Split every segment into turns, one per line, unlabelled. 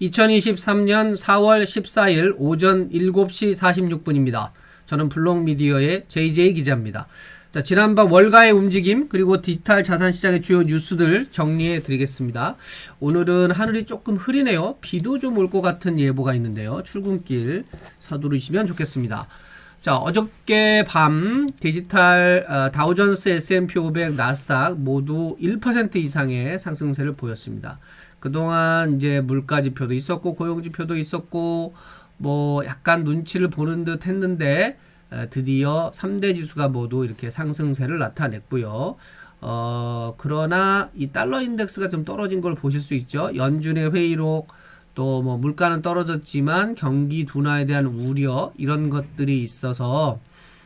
2023년 4월 14일 오전 7시 46분입니다. 저는 블록미디어의 JJ 기자입니다. 자, 지난번 월가의 움직임 그리고 디지털 자산 시장의 주요 뉴스들 정리해 드리겠습니다. 오늘은 하늘이 조금 흐리네요. 비도 좀 올 것 같은 예보가 있는데요. 출근길 서두르시면 좋겠습니다. 자, 어저께 밤 디지털 어, 다우존스 S&P 500 나스닥 모두 1% 이상의 상승세를 보였습니다. 그동안 이제 물가 지표도 있었고 고용 지표도 있었고 뭐 약간 눈치를 보는 듯 했는데 에, 드디어 3대 지수가 모두 이렇게 상승세를 나타냈고요. 어, 그러나 이 달러 인덱스가 좀 떨어진 걸 보실 수 있죠. 연준의 회의록 또 뭐 물가는 떨어졌지만 경기 둔화에 대한 우려 이런 것들이 있어서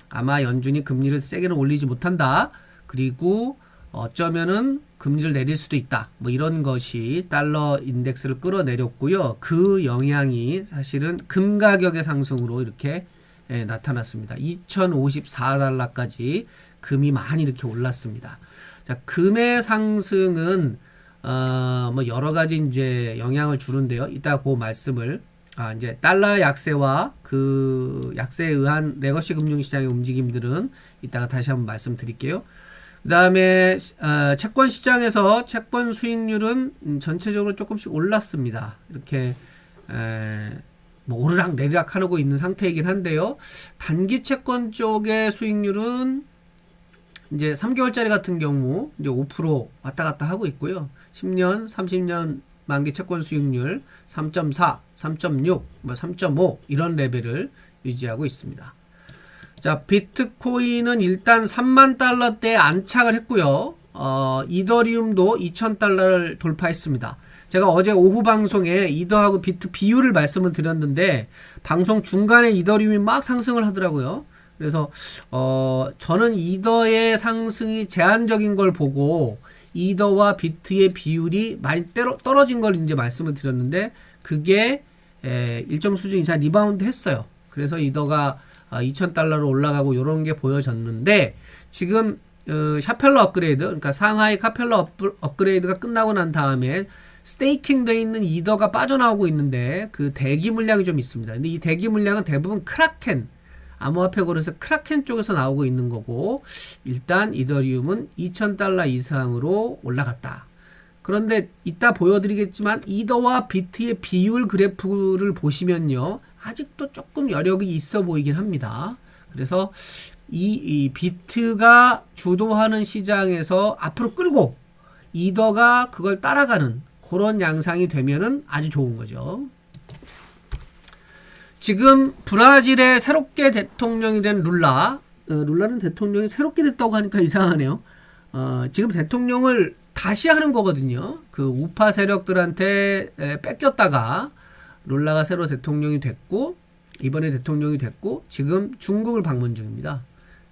아마 연준이 금리를 세게는 올리지 못한다. 그리고 어쩌면은 금리를 내릴 수도 있다. 뭐 이런 것이 달러 인덱스를 끌어내렸고요. 그 영향이 사실은 금 가격의 상승으로 이렇게 예, 나타났습니다. 2054달러까지 금이 많이 이렇게 올랐습니다. 자, 금의 상승은 어, 뭐 여러 가지 이제 영향을 주는데요. 이따 그 말씀을 아, 이제 달러 약세와 그 약세에 의한 레거시 금융 시장의 움직임들은 이따가 다시 한번 말씀드릴게요. 그 다음에 어, 채권 시장에서 채권 수익률은 음, 전체적으로 조금씩 올랐습니다. 이렇게 에, 뭐 오르락 내리락 하고 있는 상태이긴 한데요. 단기 채권 쪽의 수익률은 이제 3개월짜리 같은 경우 이제 5% 왔다 갔다 하고 있고요. 10년, 30년 만기 채권 수익률 3.4, 3.6, 뭐 3.5 이런 레벨을 유지하고 있습니다. 자, 비트코인은 일단 3만 달러대에 안착을 했고요. 어, 이더리움도 2,000달러를 돌파했습니다. 제가 어제 오후 방송에 이더하고 비트 비율을 말씀을 드렸는데 방송 중간에 이더리움이 막 상승을 하더라고요. 그래서 어 저는 이더의 상승이 제한적인 걸 보고 이더와 비트의 비율이 많이 때로, 떨어진 걸 이제 말씀을 드렸는데 그게 에, 일정 수준 이상 리바운드 했어요. 그래서 이더가 어, 2,000달러로 올라가고 이런 게 보여졌는데 지금 어, 샤펠러 업그레이드 그러니까 상하이 카펠러 업, 업그레이드가 끝나고 난 다음에 스테이킹 돼 있는 이더가 빠져나오고 있는데 그 대기 물량이 좀 있습니다. 근데 이 대기 물량은 대부분 크라켄 암호화폐 거래소 크라켄 쪽에서 나오고 있는 거고 일단 이더리움은 2,000달러 이상으로 올라갔다. 그런데 이따 보여드리겠지만 이더와 비트의 비율 그래프를 보시면요 아직도 조금 여력이 있어 보이긴 합니다. 그래서 이, 이 비트가 주도하는 시장에서 앞으로 끌고 이더가 그걸 따라가는 그런 양상이 되면은 아주 좋은 거죠. 지금 브라질의 새롭게 대통령이 된 룰라, 어, 룰라는 대통령이 새롭게 됐다고 하니까 이상하네요. 어, 지금 대통령을 다시 하는 거거든요. 그 우파 세력들한테 에, 뺏겼다가 룰라가 새로 대통령이 됐고 이번에 대통령이 됐고 지금 중국을 방문 중입니다.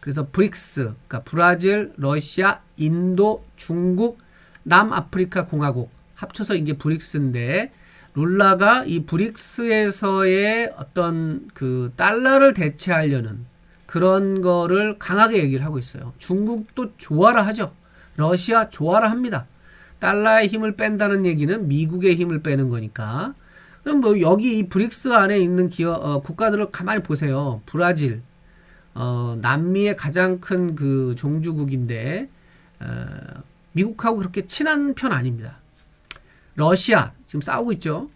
그래서 브릭스, 그러니까 브라질, 러시아, 인도, 중국, 남아프리카 공화국 합쳐서 이게 브릭스인데 룰라가 이 브릭스에서의 어떤 그 달러를 대체하려는 그런 거를 강하게 얘기를 하고 있어요. 중국도 좋아라 하죠. 러시아 좋아라 합니다. 달러의 힘을 뺀다는 얘기는 미국의 힘을 빼는 거니까. 그럼 뭐 여기 이 브릭스 안에 있는 기업 어, 국가들을 가만히 보세요. 브라질, 어, 남미의 가장 큰 그 종주국인데 어, 미국하고 그렇게 친한 편 아닙니다. 러시아 지금 싸우고 있죠.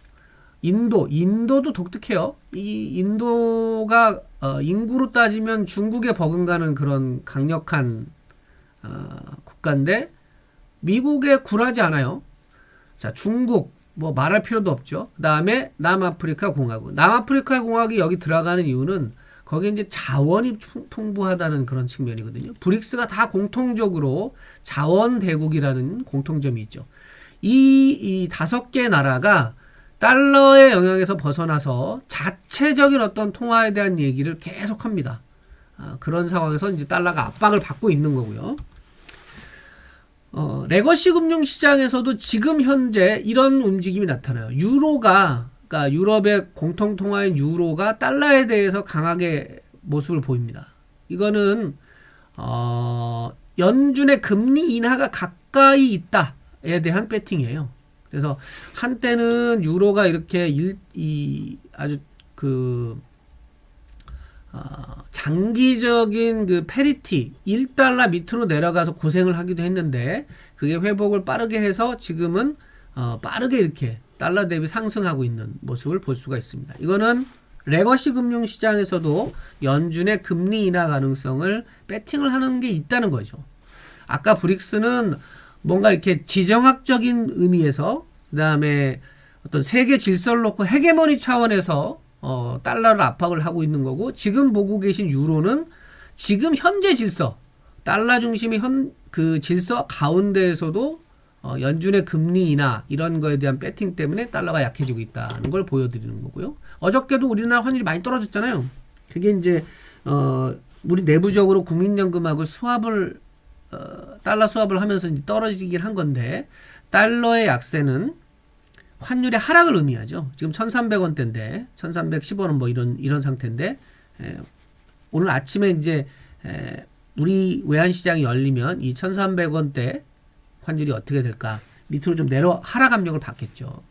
인도, 인도도 독특해요. 이 인도가 어, 인구로 따지면 중국에 버금가는 그런 강력한 어, 국가인데 미국에 굴하지 않아요. 자, 중국 뭐 말할 필요도 없죠. 그 다음에 남아프리카 공화국. 남아프리카 공화국이 여기 들어가는 이유는 거기 이제 자원이 풍부하다는 그런 측면이거든요. 브릭스가 다 공통적으로 자원 대국이라는 공통점이 있죠. 이, 이 다섯 개 나라가 달러의 영향에서 벗어나서 자체적인 어떤 통화에 대한 얘기를 계속 합니다. 아, 그런 상황에서 이제 달러가 압박을 받고 있는 거고요. 어, 레거시 금융 시장에서도 지금 현재 이런 움직임이 나타나요. 유로가 그러니까 유럽의 공통 통화인 유로가 달러에 대해서 강하게 모습을 보입니다. 이거는 어, 연준의 금리 인하가 가까이 있다에 대한 배팅이에요. 그래서 한때는 유로가 이렇게 일, 이 아주 그 어, 장기적인 그 페리티 1달러 밑으로 내려가서 고생을 하기도 했는데 그게 회복을 빠르게 해서 지금은 어, 빠르게 이렇게 달러 대비 상승하고 있는 모습을 볼 수가 있습니다. 이거는 레거시 금융 시장에서도 연준의 금리 인하 가능성을 배팅을 하는 게 있다는 거죠. 아까 브릭스는 뭔가 이렇게 지정학적인 의미에서 그다음에 어떤 세계 질서를 놓고 헤게모니 차원에서 어, 달러를 압박을 하고 있는 거고 지금 보고 계신 유로는 지금 현재 질서 달러 중심의 현 그 질서 가운데에서도 어, 연준의 금리 인하 이런 거에 대한 배팅 때문에 달러가 약해지고 있다는 걸 보여드리는 거고요. 어저께도 우리나라 환율이 많이 떨어졌잖아요. 그게 이제 어, 우리 내부적으로 국민연금하고 수합을 어, 달러 수합을 하면서 떨어지긴 한 건데 달러의 약세는 환율의 하락을 의미하죠. 지금 1,300원대인데 1,310원은 뭐 이런 이런 상태인데 에, 오늘 아침에 이제 에, 우리 외환 시장이 열리면 이 1,300원대 환율이 어떻게 될까? 밑으로 좀 내려 하락 압력을 받겠죠.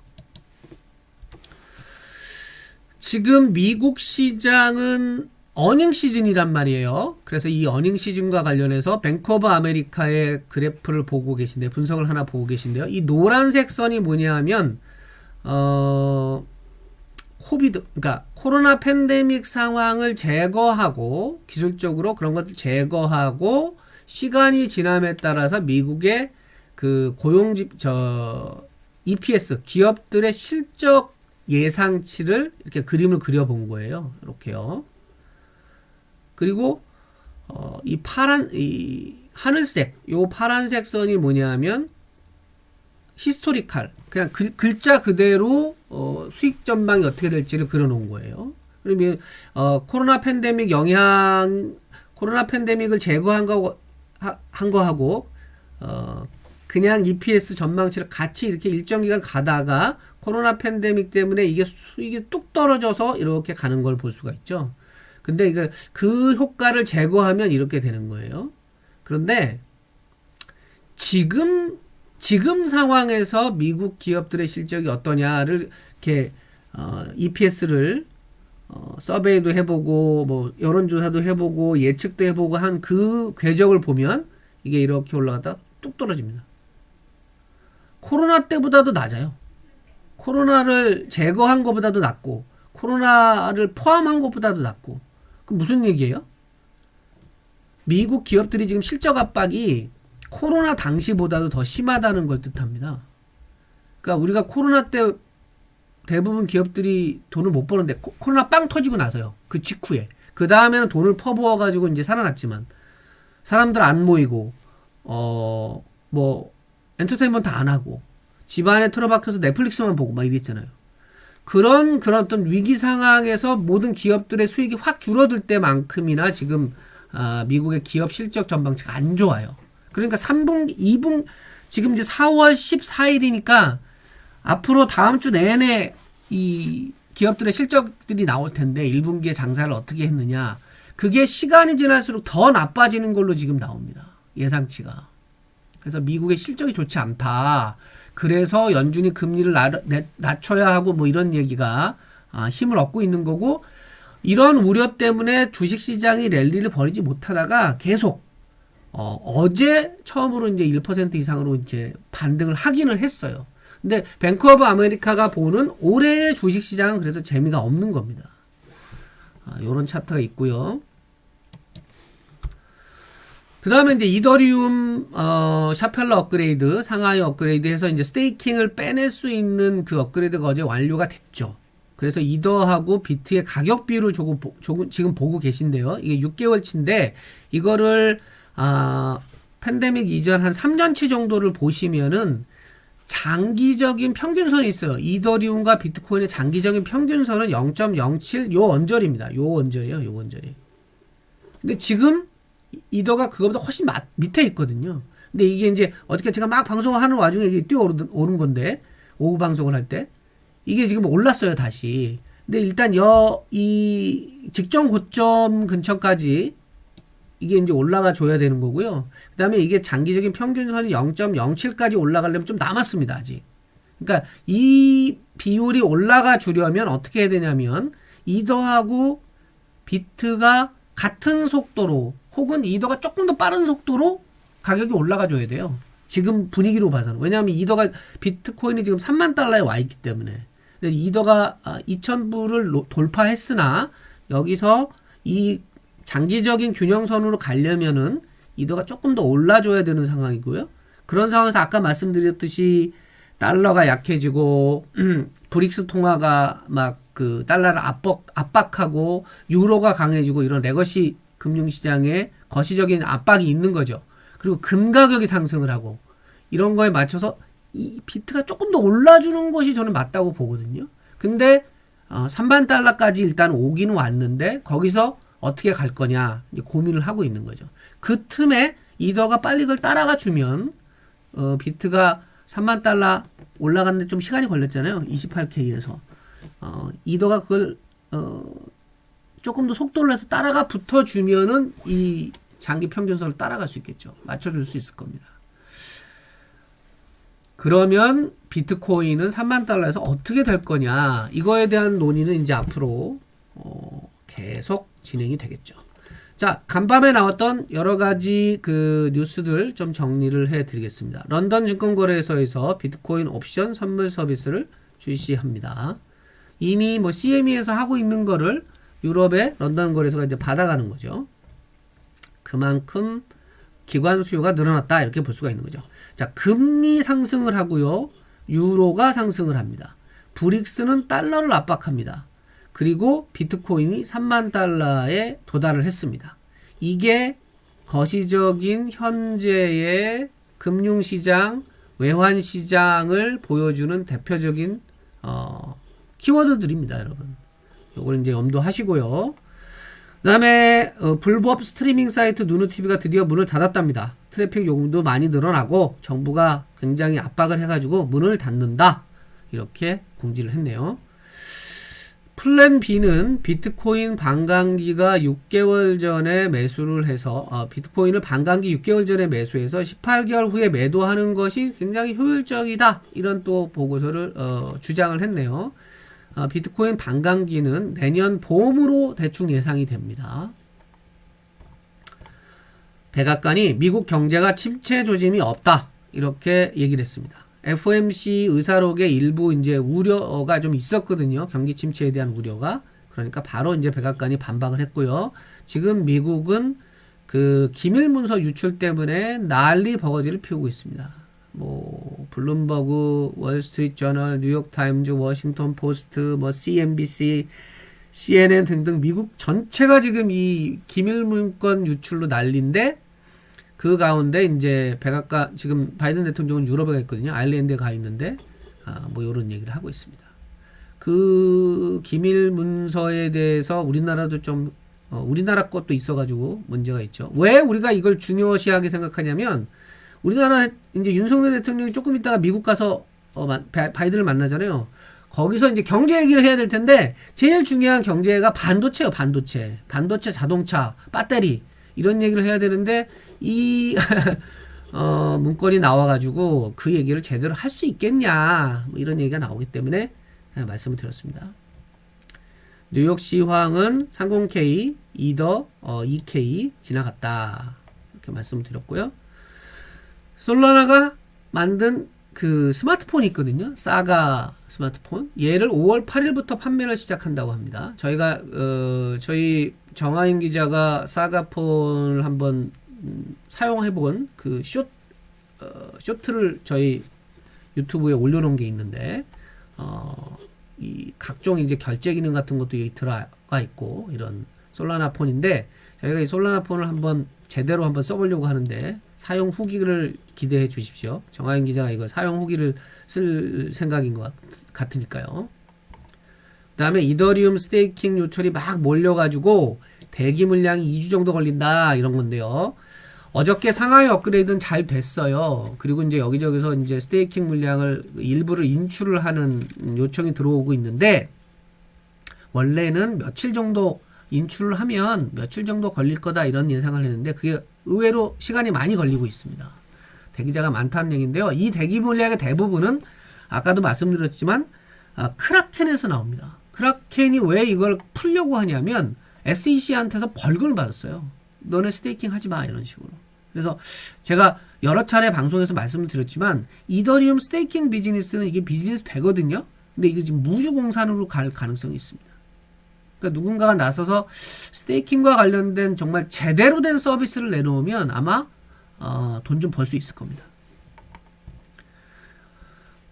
지금 미국 시장은 어닝 시즌이란 말이에요. 그래서 이 어닝 시즌과 관련해서 뱅크 오브 아메리카의 그래프를 보고 계신데 분석을 하나 보고 계신데요. 이 노란색 선이 뭐냐 하면 어 코비드 그러니까 코로나 팬데믹 상황을 제거하고 기술적으로 그런 것들 제거하고 시간이 지남에 따라서 미국의 그 고용집 저 EPS 기업들의 실적 예상치를 이렇게 그림을 그려본 거예요. 이렇게요. 그리고 어, 이 파란 이 하늘색 요 파란색 선이 뭐냐면 히스토리칼 그냥 글, 글자 그대로 어, 수익 전망이 어떻게 될지를 그려놓은 거예요. 그러면 어, 코로나 팬데믹 영향 코로나 팬데믹을 제거한 거 한 거하고 어, 그냥 EPS 전망치를 같이 이렇게 일정 기간 가다가 코로나 팬데믹 때문에 이게 수익이 뚝 떨어져서 이렇게 가는 걸 볼 수가 있죠. 근데 이거 그 효과를 제거하면 이렇게 되는 거예요. 그런데 지금 지금 상황에서 미국 기업들의 실적이 어떠냐를 이렇게 어, EPS를 어, 서베이도 해보고 뭐 여론조사도 해보고 예측도 해보고 한 그 궤적을 보면 이게 이렇게 올라가다 뚝 떨어집니다. 코로나 때보다도 낮아요. 코로나를 제거한 것보다도 낮고 코로나를 포함한 것보다도 낮고 그 무슨 얘기예요? 미국 기업들이 지금 실적 압박이 코로나 당시보다도 더 심하다는 걸 뜻합니다. 그러니까 우리가 코로나 때 대부분 기업들이 돈을 못 버는데 코, 코로나 빵 터지고 나서요. 그 직후에. 그 다음에는 돈을 퍼부어 가지고 이제 살아났지만 사람들 안 모이고 어 뭐 엔터테인먼트 안 하고 집안에 틀어박혀서 넷플릭스만 보고 막 이랬잖아요. 그런 그런 어떤 위기 상황에서 모든 기업들의 수익이 확 줄어들 때만큼이나 지금 아, 미국의 기업 실적 전망치가 안 좋아요. 그러니까 3분기, 2분 지금 이제 4월 14일이니까 앞으로 다음 주 내내 이 기업들의 실적들이 나올 텐데 1분기에 장사를 어떻게 했느냐. 그게 시간이 지날수록 더 나빠지는 걸로 지금 나옵니다. 예상치가. 그래서 미국의 실적이 좋지 않다. 그래서 연준이 금리를 낮춰야 하고 뭐 이런 얘기가 아, 힘을 얻고 있는 거고 이런 우려 때문에 주식 시장이 랠리를 벌이지 못하다가 계속 어, 어제 처음으로 이제 1% 이상으로 이제 반등을 하기는 했어요. 근데 뱅크 오브 아메리카가 보는 올해의 주식 시장은 그래서 재미가 없는 겁니다. 아, 요런 차트가 있고요. 그 다음에 이제 이더리움, 어, 샤펠러 업그레이드, 상하이 업그레이드 해서 이제 스테이킹을 빼낼 수 있는 그 업그레이드가 어제 완료가 됐죠. 그래서 이더하고 비트의 가격 비율을 조금, 조금 지금 보고 계신데요. 이게 6개월치인데, 이거를, 아, 팬데믹 이전 한 3년치 정도를 보시면은, 장기적인 평균선이 있어요. 이더리움과 비트코인의 장기적인 평균선은 0.07, 요 언저리입니다. 요 언저리요, 요 언저리. 근데 지금, 이더가 그거보다 훨씬 마, 밑에 있거든요. 근데 이게 이제 어떻게 제가 막 방송을 하는 와중에 이게 뛰어오른 오른 건데 오후 방송을 할 때 이게 지금 올랐어요 다시. 근데 일단 여 이 직전 고점 근처까지 이게 이제 올라가 줘야 되는 거고요. 그 다음에 이게 장기적인 평균선이 0.07까지 올라가려면 좀 남았습니다 아직. 그러니까 이 비율이 올라가 주려면 어떻게 해야 되냐면 이더하고 비트가 같은 속도로 혹은 이더가 조금 더 빠른 속도로 가격이 올라가 줘야 돼요. 지금 분위기로 봐서는. 왜냐하면 이더가 비트코인이 지금 3만 달러에 와 있기 때문에. 이더가 2,000불을 돌파했으나 여기서 이 장기적인 균형선으로 가려면은 이더가 조금 더 올라줘야 되는 상황이고요. 그런 상황에서 아까 말씀드렸듯이 달러가 약해지고 브릭스 통화가 막 그 달러를 압박 압박하고 유로가 강해지고 이런 레거시 금융시장에 거시적인 압박이 있는 거죠. 그리고 금 가격이 상승을 하고 이런 거에 맞춰서 이 비트가 조금 더 올라주는 것이 저는 맞다고 보거든요. 근데 어, 3만 달러까지 일단 오기는 왔는데 거기서 어떻게 갈 거냐 고민을 하고 있는 거죠. 그 틈에 이더가 빨리 그걸 따라가 주면 어, 비트가 3만 달러 올라갔는데 좀 시간이 걸렸잖아요. 28K에서 어, 이더가 그걸 어, 조금 더 속도를 내서 따라가 붙어주면은 이 장기 평균선을 따라갈 수 있겠죠. 맞춰줄 수 있을 겁니다. 그러면 비트코인은 3만 달러에서 어떻게 될 거냐 이거에 대한 논의는 이제 앞으로 어, 계속 진행이 되겠죠. 자 간밤에 나왔던 여러 가지 그 뉴스들 좀 정리를 해 드리겠습니다. 런던 증권거래소에서 비트코인 옵션 선물 서비스를 출시합니다. 이미 뭐 CME에서 하고 있는 거를 유럽의 런던 거래소가 이제 받아가는 거죠. 그만큼 기관 수요가 늘어났다 이렇게 볼 수가 있는 거죠. 자, 금리 상승을 하고요. 유로가 상승을 합니다. 브릭스는 달러를 압박합니다. 그리고 비트코인이 3만 달러에 도달을 했습니다. 이게 거시적인 현재의 금융시장, 외환시장을 보여주는 대표적인 어, 키워드들입니다, 여러분. 요걸 이제 염두하시고요. 그 다음에 어, 불법 스트리밍 사이트 누누TV가 드디어 문을 닫았답니다. 트래픽 요금도 많이 늘어나고 정부가 굉장히 압박을 해가지고 문을 닫는다 이렇게 공지를 했네요. 플랜 B는 비트코인 반감기가 6개월 전에 매수를 해서 어, 비트코인을 반감기 6개월 전에 매수해서 18개월 후에 매도하는 것이 굉장히 효율적이다 이런 또 보고서를 어, 주장을 했네요. 어, 비트코인 반감기는 내년 봄으로 대충 예상이 됩니다. 백악관이 미국 경제가 침체 조짐이 없다 이렇게 얘기를 했습니다. FOMC 의사록에 일부 이제 우려가 좀 있었거든요. 경기 침체에 대한 우려가 그러니까 바로 이제 백악관이 반박을 했고요. 지금 미국은 그 기밀 문서 유출 때문에 난리 버거지를 피우고 있습니다. 뭐 블룸버그, 월스트리트 저널, 뉴욕 타임즈, 워싱턴 포스트, 뭐 CNBC, CNN 등등 미국 전체가 지금 이 기밀 문건 유출로 난리인데 그 가운데 이제 백악관 지금 바이든 대통령은 유럽에 가 있거든요. 아일랜드에 가 있는데 아, 뭐 이런 얘기를 하고 있습니다. 그 기밀 문서에 대해서 우리나라도 좀 어, 우리나라 것도 있어가지고 문제가 있죠. 왜 우리가 이걸 중요시하게 생각하냐면 우리나라 이제 윤석열 대통령이 조금 있다가 미국 가서 어, 바이든을 만나잖아요. 거기서 이제 경제 얘기를 해야 될 텐데 제일 중요한 경제가 반도체요, 반도체, 반도체, 자동차, 배터리 이런 얘기를 해야 되는데 이 어, 문건이 나와가지고 그 얘기를 제대로 할 수 있겠냐 뭐 이런 얘기가 나오기 때문에 말씀을 드렸습니다. 뉴욕 시 황은 30K, 이더 어, 2K 지나갔다 이렇게 말씀을 드렸고요. 솔라나가 만든 그 스마트폰이 있거든요. 사가 스마트폰. 얘를 5월 8일부터 판매를 시작한다고 합니다. 저희가 어 저희 정하인 기자가 사가폰을 한번 음, 사용해 본 그 쇼, 어, 쇼트를 저희 유튜브에 올려놓은 게 있는데 어, 이 각종 이제 결제 기능 같은 것도 여기 들어가 있고 이런 솔라나 폰인데 저희가 이 솔라나 폰을 한번 제대로 한번 써보려고 하는데 사용 후기를 기대해 주십시오. 정하인 기자가 이거 사용 후기를 쓸 생각인 것 같 으니까요. 그 다음에 이더리움 스테이킹 요철이 막 몰려가지고 대기 물량이 2주 정도 걸린다 이런 건데요. 어저께 상하이 업그레이드는 잘 됐어요. 그리고 이제 여기저기서 이제 스테이킹 물량을 일부를 인출을 하는 요청이 들어오고 있는데 원래는 며칠 정도 인출을 하면 며칠 정도 걸릴 거다 이런 예상을 했는데 그게 의외로 시간이 많이 걸리고 있습니다. 대기자가 많다는 얘기인데요. 이 대기 물량의 대부분은 아까도 말씀드렸지만 아, 크라켄에서 나옵니다. 크라켄이 왜 이걸 풀려고 하냐면 SEC한테서 벌금을 받았어요. 너네 스테이킹 하지 마 이런 식으로. 그래서 제가 여러 차례 방송에서 말씀을 드렸지만 이더리움 스테이킹 비즈니스는 이게 비즈니스 되거든요. 근데 이게 지금 무주공산으로 갈 가능성이 있습니다. 그러니까 누군가가 나서서 스테이킹과 관련된 정말 제대로 된 서비스를 내놓으면 아마 어, 돈 좀 벌 수 있을 겁니다.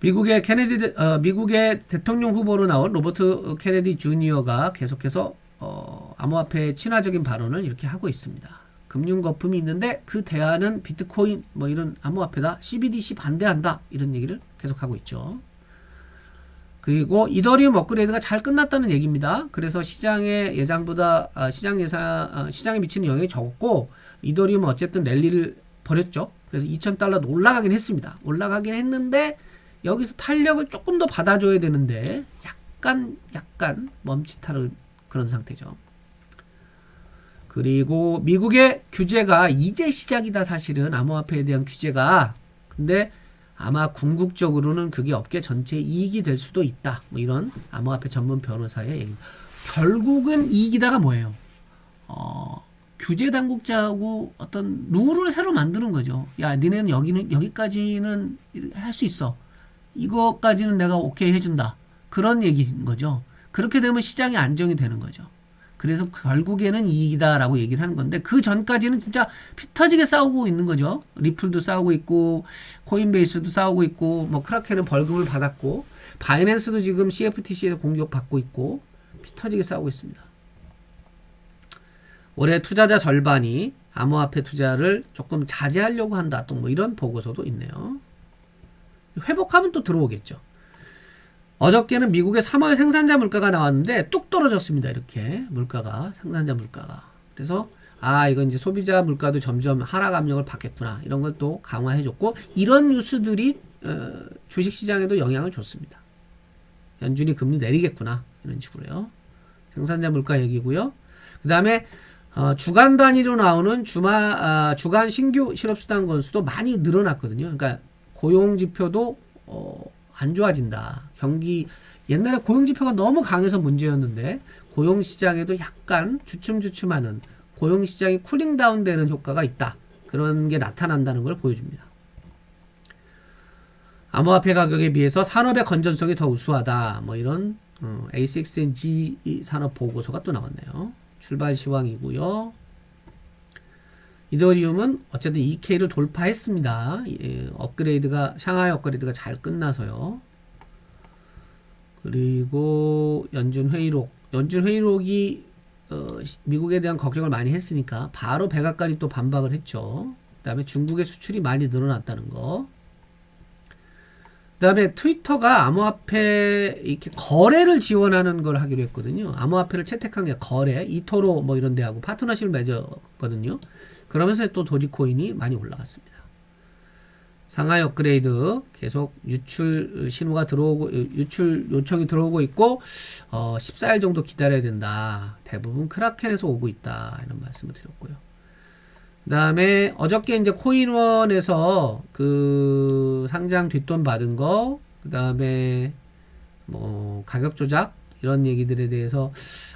미국의 케네디 대- 어, 미국의 대통령 후보로 나온 로버트 케네디 주니어가 계속해서 어, 암호화폐 친화적인 발언을 이렇게 하고 있습니다. 금융 거품이 있는데 그 대안은 비트코인 뭐 이런 암호화폐다. CBDC 반대한다. 이런 얘기를 계속하고 있죠. 그리고 이더리움 업그레이드가 잘 끝났다는 얘기입니다. 그래서 시장의 예상보다 아, 시장 예상 아, 시장에 미치는 영향이 적었고 이더리움은 어쨌든 랠리를 벌였죠. 그래서 2,000달러도 올라가긴 했습니다. 올라가긴 했는데 여기서 탄력을 조금 더 받아줘야 되는데 약간 약간 멈칫하는 그런 상태죠. 그리고 미국의 규제가 이제 시작이다 사실은 암호화폐에 대한 규제가 근데 아마 궁극적으로는 그게 업계 전체 이익이 될 수도 있다. 뭐 이런 암호화폐 전문 변호사의 얘기. 결국은 이익이다가 뭐예요? 어, 규제 당국자하고 어떤 룰을 새로 만드는 거죠. 야, 니네는 여기는 여기까지는 할 수 있어. 이거까지는 내가 오케이 해준다. 그런 얘기인 거죠. 그렇게 되면 시장이 안정이 되는 거죠. 그래서 결국에는 이익이다라고 얘기를 하는 건데 그 전까지는 진짜 피 터지게 싸우고 있는 거죠. 리플도 싸우고 있고 코인베이스도 싸우고 있고 뭐 크라켄은 벌금을 받았고 바이낸스도 지금 CFTC에서 공격받고 있고 피 터지게 싸우고 있습니다. 올해 투자자 절반이 암호화폐 투자를 조금 자제하려고 한다. 또 뭐 이런 보고서도 있네요. 회복하면 또 들어오겠죠. 어저께는 미국의 3월 생산자 물가가 나왔는데 뚝 떨어졌습니다. 이렇게 물가가 생산자 물가가. 그래서 아 이건 이제 소비자 물가도 점점 하락 압력을 받겠구나 이런 걸 또 강화해줬고 이런 뉴스들이 어, 주식시장에도 영향을 줬습니다. 연준이 금리 내리겠구나 이런 식으로요. 생산자 물가 얘기고요. 그 다음에 어, 주간 단위로 나오는 주마 아, 주간 신규 실업수당 건수도 많이 늘어났거든요. 그러니까 고용 지표도 어, 안 좋아진다. 경기 옛날에 고용 지표가 너무 강해서 문제였는데 고용 시장에도 약간 주춤주춤하는 고용 시장이 쿨링 다운 되는 효과가 있다. 그런 게 나타난다는 걸 보여줍니다. 암호화폐 가격에 비해서 산업의 건전성이 더 우수하다. 뭐 이런 어, A6NG 산업 보고서가 또 나왔네요. 출발 시황이고요. 이더리움은 어쨌든 2K를 돌파했습니다. 예, 업그레이드가 샹하이 업그레이드가 잘 끝나서요. 그리고 연준 회의록, 연준 회의록이 어, 시- 미국에 대한 걱정을 많이 했으니까 바로 백악관이 또 반박을 했죠. 그다음에 중국의 수출이 많이 늘어났다는 거. 그다음에 트위터가 암호화폐 이렇게 거래를 지원하는 걸 하기로 했거든요. 암호화폐를 채택한 게 거래, 이토로 뭐 이런 데하고 파트너십을 맺었거든요. 그러면서 또 도지코인이 많이 올라갔습니다. 상하이 업그레이드 계속 유출 신호가 들어오고 유출 요청이 들어오고 있고 어 14일 정도 기다려야 된다. 대부분 크라켄에서 오고 있다. 이런 말씀을 드렸고요. 그다음에 어저께 이제 코인원에서 그 상장 뒷돈 받은 거 그다음에 뭐 가격 조작 이런 얘기들에 대해서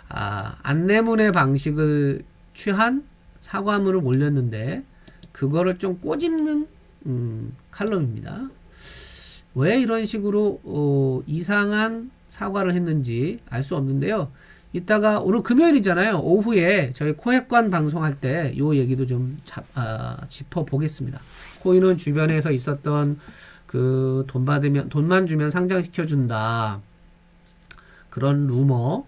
아 안내문의 방식을 취한 사과문을 올렸는데 그거를 좀 꼬집는 음, 칼럼입니다. 왜 이런 식으로 어, 이상한 사과를 했는지 알 수 없는데요. 이따가 오늘 금요일이잖아요. 오후에 저희 코핵관 방송할 때 요 얘기도 좀 잡, 아, 짚어 보겠습니다. 코인원 주변에서 있었던 그 돈 받으면 돈만 주면 상장시켜 준다. 그런 루머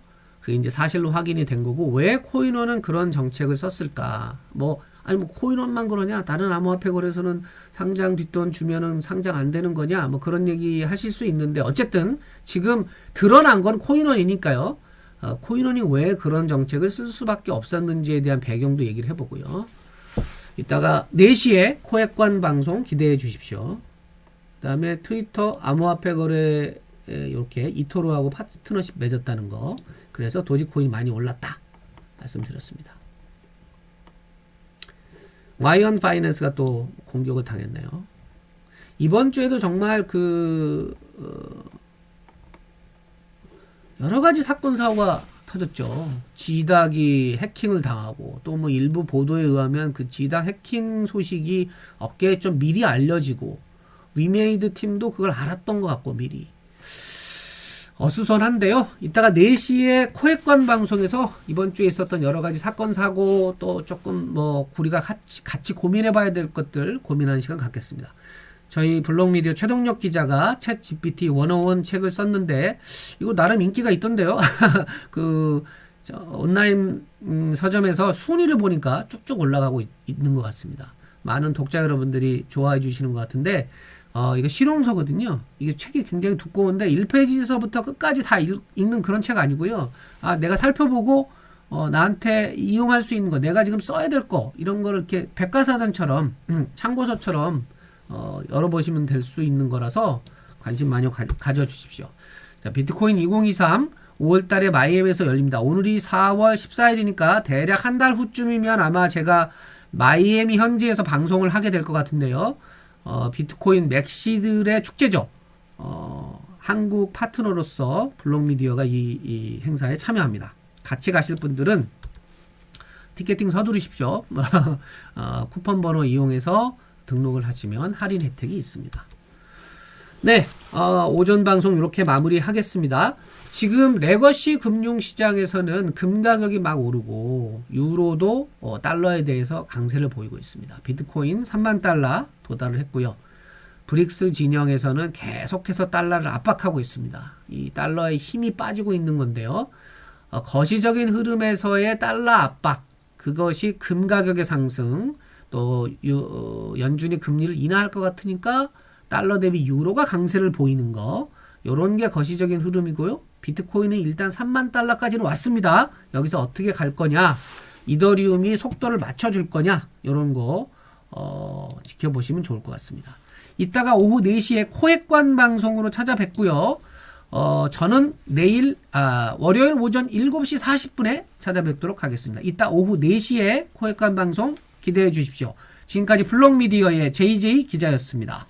그 이제 사실로 확인이 된 거고 왜 코인원은 그런 정책을 썼을까? 뭐 아니 뭐 코인원만 그러냐? 다른 암호화폐 거래소는 상장 뒷돈 주면은 상장 안 되는 거냐? 뭐 그런 얘기 하실 수 있는데 어쨌든 지금 드러난 건 코인원이니까요. 어, 코인원이 왜 그런 정책을 쓸 수밖에 없었는지에 대한 배경도 얘기를 해보고요. 이따가 4시에 코액관 방송 기대해 주십시오. 그 다음에 트위터 암호화폐 거래 이렇게 이토로하고 파트너십 맺었다는 거. 그래서 도지코인이 많이 올랐다. 말씀드렸습니다. 와이언 파이낸스가 또 공격을 당했네요. 이번 주에도 정말 그 어, 여러 가지 사건 사고가 터졌죠. 지닥이 해킹을 당하고 또 뭐 일부 보도에 의하면 그 지닥 해킹 소식이 업계에 좀 미리 알려지고 위메이드 팀도 그걸 알았던 것 같고 미리 어수선한데요. 이따가 4시에 코엑관 방송에서 이번 주에 있었던 여러 가지 사건 사고 또 조금 뭐 우리가 같이 같이 고민해 봐야 될 것들 고민하는 시간 갖겠습니다. 저희 블록미디어 최동력 기자가 챗 GPT 101 책을 썼는데 이거 나름 인기가 있던데요. 그 저, 온라인 음, 서점에서 순위를 보니까 쭉쭉 올라가고 있, 있는 것 같습니다. 많은 독자 여러분들이 좋아해 주시는 것 같은데 어, 이거 실용서거든요. 이게 책이 굉장히 두꺼운데 1페이지에서부터 끝까지 다 읽, 는 그런 책 아니고요. 아, 내가 살펴보고 어, 나한테 이용할 수 있는 거, 내가 지금 써야 될 거, 이런 거를 이렇게 백과사전처럼, 음, 참고서처럼, 어, 열어보시면 될 수 있는 거라서 관심 많이 가, 져 주십시오. 자, 비트코인 2023 5월 달에 마이애미에서 열립니다. 오늘이 4월 14일이니까 대략 한 달 후쯤이면 아마 제가 마이애미 현지에서 방송을 하게 될 것 같은데요. 어, 비트코인 맥시들의 축제죠. 어, 한국 파트너로서 블록미디어가 이, 이 행사에 참여합니다. 같이 가실 분들은 티켓팅 서두르십시오. 어, 쿠폰 번호 이용해서 등록을 하시면 할인 혜택이 있습니다. 네, 어, 오전 방송 이렇게 마무리하겠습니다. 지금 레거시 금융시장에서는 금 가격이 막 오르고 유로도 어, 달러에 대해서 강세를 보이고 있습니다. 비트코인 3만 달러 도달을 했고요. 브릭스 진영에서는 계속해서 달러를 압박하고 있습니다. 이 달러의 힘이 빠지고 있는 건데요. 어, 거시적인 흐름에서의 달러 압박, 그것이 금 가격의 상승, 또 유, 어, 연준이 금리를 인하할 것 같으니까 달러 대비 유로가 강세를 보이는 거, 요런 게 거시적인 흐름이고요. 비트코인은 일단 3만 달러까지는 왔습니다. 여기서 어떻게 갈 거냐, 이더리움이 속도를 맞춰줄 거냐, 요런 거 어, 지켜보시면 좋을 것 같습니다. 이따가 오후 4시에 코엑관 방송으로 찾아뵙고요. 어, 저는 내일, 아, 월요일 오전 7시 40분에 찾아뵙도록 하겠습니다. 이따 오후 4시에 코엑관 방송 기대해 주십시오. 지금까지 블록미디어의 JJ 기자였습니다.